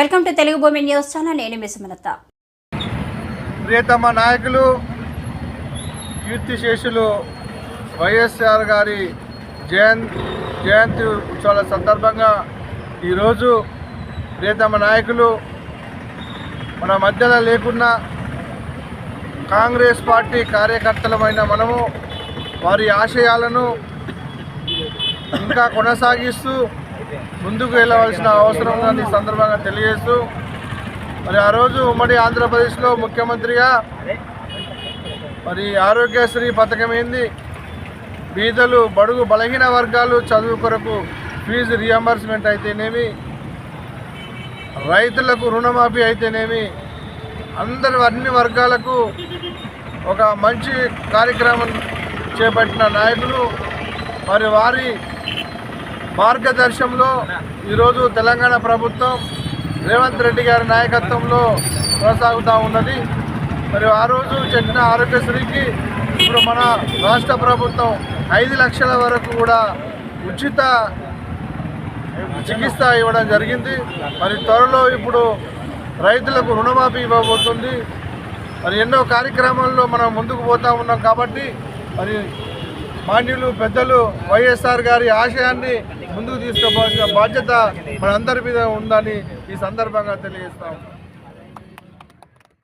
Welcome to Telugu భూమి news channel. నేను మీ సుమలత. ప్రియతమ నాయకులు కీర్తిశేషులు వైఎస్ఆర్ గారి జయంతి జయంతి ఉత్సవాల సందర్భంగా ఈరోజు ప్రియతమ నాయకులు మన మధ్యలో లేకున్నా కాంగ్రెస్ పార్టీ కార్యకర్తలమైన మనము వారి ఆశయాలను ఇంకా కొనసాగిస్తూ ముందుకు వెళ్ళవలసిన అవసరం ఉందని ఈ సందర్భంగా తెలియజేస్తూ మరి ఆ రోజు ఉమ్మడి ఆంధ్రప్రదేశ్లో ముఖ్యమంత్రిగా మరి ఆరోగ్యశ్రీ పథకం ఏంది? బీదలు బడుగు బలహీన వర్గాలు చదువు కొరకు ఫీజు రియంబర్స్మెంట్ అయితేనేమి? రైతులకు రుణమాఫీ అయితేనేమి? అందరు అన్ని వర్గాలకు ఒక మంచి కార్యక్రమం చేపట్టిన నాయకులు మరి వారి మార్గదర్శనంలో ఈరోజు తెలంగాణ ప్రభుత్వం రేవంత్ రెడ్డి గారి నాయకత్వంలో కొనసాగుతూ ఉన్నది. మరి ఆ రోజు చెప్పిన ఆరోగ్యశ్రీకి ఇప్పుడు మన రాష్ట్ర ప్రభుత్వం ఐదు లక్షల వరకు కూడా ఉచిత చికిత్స ఇవ్వడం జరిగింది. మరి త్వరలో ఇప్పుడు రైతులకు రుణమాఫీ ఇవ్వబోతుంది. మరి ఎన్నో కార్యక్రమాల్లో మనం ముందుకు పోతూ ఉన్నాం కాబట్టి మరి మాన్యులు పెద్దలు వైఎస్ఆర్ గారి ఆశయాన్ని ముందుకు తీసుకుపోవాల్సిన బాధ్యత మనందరి మీద ఉందని ఈ సందర్భంగా తెలియజేస్తాం